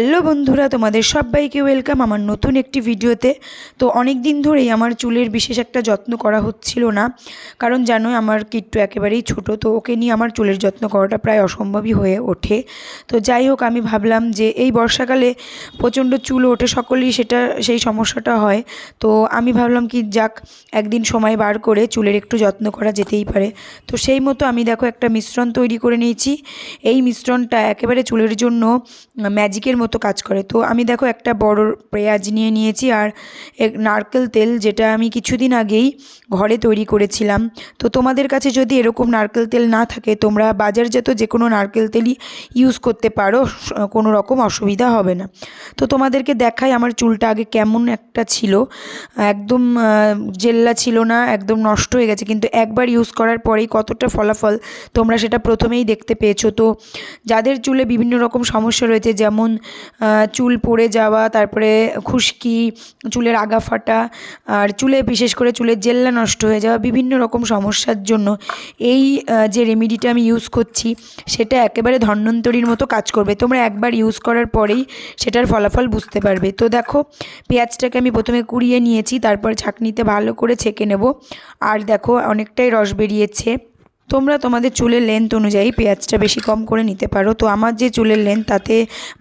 Hello বন্ধুরা, তোমাদের সবাইকে ওয়েলকাম আমার নতুন একটি ভিডিওতে। তো অনেক দিন ধরেই আমার চুলের বিশেষ একটা যত্ন করা হচ্ছিল না, কারণ জানোই আমার কিট্টু একেবারেই ছোট, তো ওকে নিয়ে আমার চুলের যত্ন করাটা প্রায় অসম্ভবই হয়ে ওঠে। তো যাই হোক, আমি ভাবলাম যে এই বর্ষাকালে প্রচণ্ড চুল ওঠে, সকলেই সেটা, সেই সমস্যাটা হয়। তো আমি ভাবলাম কি যাক, একদিন সময় বার করে চুলের একটু যত্ন করা যেতেই পারে। তো সেই মতো আমি দেখো একটা মিশ্রণ তৈরি করে নিয়েছি। এই মিশ্রণটা একেবারে চুলের জন্য ম্যাজিকের মতো কাজ করে। তো আমি দেখো একটা বড় পেঁয়াজ নিয়ে নিয়েছি আর এক নারকেল তেল যেটা আমি কিছুদিন আগেই ঘরে তৈরি করেছিলাম। তো তোমাদের কাছে যদি এরকম নারকেল তেল না থাকে, তোমরা বাজারজাত যে কোনো নারকেল তেলই ইউজ করতে পারো কোনো রকম অসুবিধা হবে না। তো তোমাদেরকে দেখাই আমার চুলটা আগে কেমন একটা ছিল। একদম জেল্লা ছিল না, একদম নষ্ট হয়ে গেছে। কিন্তু একবার ইউজ করার পরেই কতটা ফলাফল তোমরা সেটা প্রথমেই দেখতে পেয়েছ। তো যাদের চুলে বিভিন্ন রকম সমস্যা রয়েছে, যেমন চুল পড়ে যাওয়া, তারপরে খুশকি, চুলের আগা ফাটা, আর চুলে বিশেষ করে চুলের জেল্লা নষ্ট হয়ে যাওয়া, বিভিন্ন রকম সমস্যার জন্য এই যে রেমেডিটা আমি ইউজ করছি, সেটা একেবারে ধন্বন্তরীর মতো কাজ করবে। তোমরা একবার ইউজ করার পরেই সেটার ফলাফল বুঝতে পারবে। তো দেখো, পেঁয়াজটাকে আমি প্রথমে কুড়িয়ে নিয়েছি, তারপর ছাঁকনিতে ভালো করে ছেঁকে নেব। আর দেখো, অনেকটাই রস বেরিয়েছে। তোমরা তোমাদের চুলের লেন্থ অনুযায়ী পেঁয়াজটা বেশি কম করে নিতে পারো। তো আমার যে চুলের লেন্থ তাতে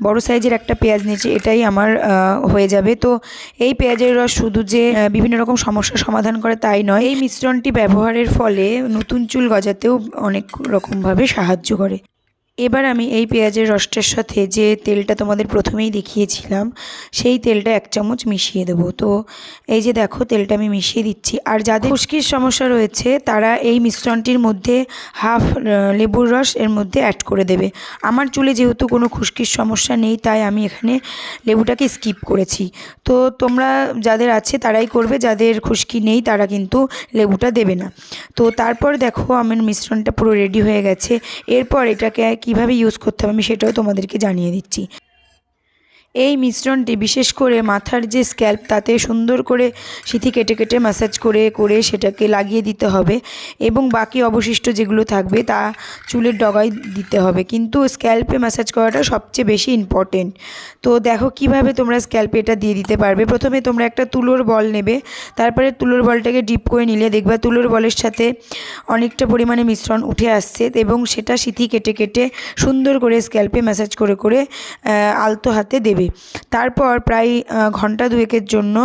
বড় সাইজের একটা পেঁয়াজ নিয়েছি, এটাই আমার হয়ে যাবে। তো এই পেঁয়াজের রস শুধু যে বিভিন্ন রকম সমস্যা সমাধান করে তাই নয়, এই মিশ্রণটি ব্যবহারের ফলে নতুন চুল গজাতেও অনেক রকমভাবে সাহায্য করে। এবার আমি এই পেঁয়াজের রসটার সাথে যে তেলটা তোমাদের প্রথমেই দেখিয়েছিলাম, সেই তেলটা এক চামচ মিশিয়ে দেবো। তো এই যে দেখো তেলটা আমি মিশিয়ে দিচ্ছি। আর যাদের খুশকির সমস্যা রয়েছে, তারা এই মিশ্রণটির মধ্যে হাফ লেবুর রস এর মধ্যে অ্যাড করে দেবে। আমার চুলে যেহেতু কোনো খুশকির সমস্যা নেই, তাই আমি এখানে লেবুটাকে স্কিপ করেছি। তো তোমরা যাদের আছে, তারাই করবে, যাদের খুশকি নেই, তারা কিন্তু লেবুটা দেবে না। তো তারপর দেখো আমার মিশ্রণটা পুরো রেডি হয়ে গেছে। এরপর এটাকে কীভাবে ইউজ করতে হবে আমি সেটাও তোমাদেরকে জানিয়ে দিচ্ছি। এই মিশ্রণটি বিশেষ করে মাথার যে স্ক্যাল্প, তাতে সুন্দর করে সিথি কেটে কেটে ম্যাসাজ করে করে সেটাকে লাগিয়ে দিতে হবে এবং বাকি অবশিষ্ট যেগুলো থাকবে তা চুলের ডগায় দিতে হবে। কিন্তু স্ক্যাল্পে ম্যাসাজ করাটা সবচেয়ে বেশি ইম্পর্টেন্ট তো দেখো কীভাবে তোমরা স্ক্যাল্পে এটা দিয়ে দিতে পারবে। প্রথমে তোমরা একটা তুলোর বল নেবে, তারপরে তুলোর বলটাকে ডিপ করে নিলে দেখবে তুলোর বলের সাথে অনেকটা পরিমাণে মিশ্রণ উঠে আসছে এবং সেটা সিথি কেটে কেটে সুন্দর করে স্ক্যাল্পে ম্যাসাজ করে করে আলতো হাতে দেবে। তারপর প্রায় ঘণ্টা দুয়েকের জন্য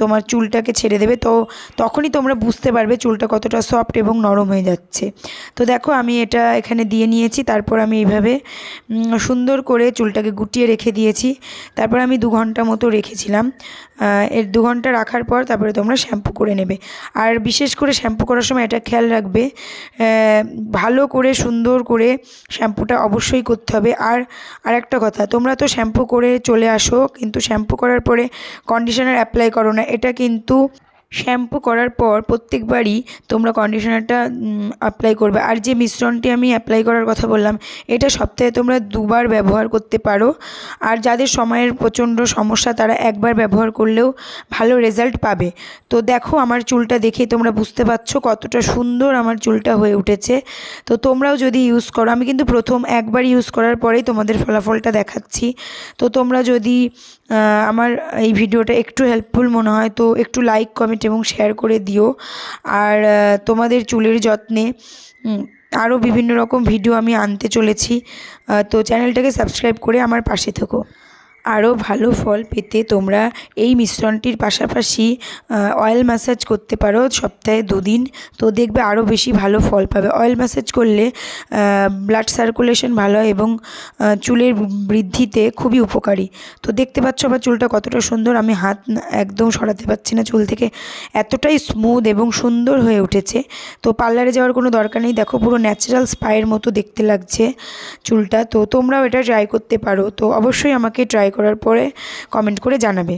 তোমার চুলটাকে ছেড়ে দেবে। তো তখনই তোমরা বুঝতে পারবে চুলটা কতটা সফট এবং নরম হয়ে যাচ্ছে। তো দেখো, আমি এটা এখানে দিয়ে নিয়েছি। তারপর আমি এইভাবে সুন্দর করে চুলটাকে গুটিয়ে রেখে দিয়েছি। তারপর আমি দু ঘণ্টা মতো রেখেছিলাম। এর দু ঘণ্টা রাখার পর তারপরে তোমরা শ্যাম্পু করে নেবে। আর বিশেষ করে শ্যাম্পু করার সময় এটা খেয়াল রাখবে ভালো করে সুন্দর করে শ্যাম্পুটা অবশ্যই করতে হবে। আর আর একটা কথা, তোমরা তো শ্যাম্পু করে চলে আসো কিন্তু শ্যাম্পু করার পরে কন্ডিশনার অ্যাপ্লাই করো না। এটা কিন্তু শ্যাম্পু করার পর প্রত্যেকবারই তোমরা কন্ডিশনারটা অ্যাপ্লাই করবে। আর যে মিশ্রণটি আমি অ্যাপ্লাই করার কথা বললাম, এটা সপ্তাহে তোমরা দুবার ব্যবহার করতে পারো। আর যাদের সময়ের প্রচণ্ড সমস্যা, তারা একবার ব্যবহার করলেও ভালো রেজাল্ট পাবে। তো দেখো, আমার চুলটা দেখে তোমরা বুঝতে পারছ কতটা সুন্দর আমার চুলটা হয়ে উঠেছে। তো তোমরাও যদি ইউজ করো, আমি কিন্তু প্রথম একবার ইউজ করার পরেই তোমাদের ফলাফলটা দেখাচ্ছি। তো তোমরা যদি আমার এই ভিডিওটা একটু হেল্পফুল মনে হয়, তো একটু লাইক কমেন্ট এবং শেয়ার করে দিও। আর তোমাদের চুলের যত্নে আরও বিভিন্ন রকম ভিডিও আমি আনতে চলেছি। তো চ্যানেলটাকে সাবস্ক্রাইব করে আমার পাশে থেকো। আরও ভালো ফল পেতে তোমরা এই মিশ্রণটির পাশাপাশি অয়েল ম্যাসাজ করতে পারো সপ্তাহে দুদিন। তো দেখবে আরও বেশি ভালো ফল পাবে। অয়েল ম্যাসাজ করলে ব্লাড সার্কুলেশন ভালো হয় এবং চুলের বৃদ্ধিতে খুবই উপকারী। তো দেখতে পাচ্ছ আমার চুলটা কতটা সুন্দর। আমি হাত একদম সরাতে পারছি না। চুল থেকে এতটাই স্মুথ এবং সুন্দর হয়ে উঠেছে। তো পার্লারে যাওয়ার কোনো দরকার নেই। দেখো পুরো ন্যাচারাল স্পায়ের মতো দেখতে লাগছে চুলটা। তো তোমরাও এটা ট্রাই করতে পারো। তো অবশ্যই আমাকে ট্রাই করার পরে কমেন্ট করে জানাবে।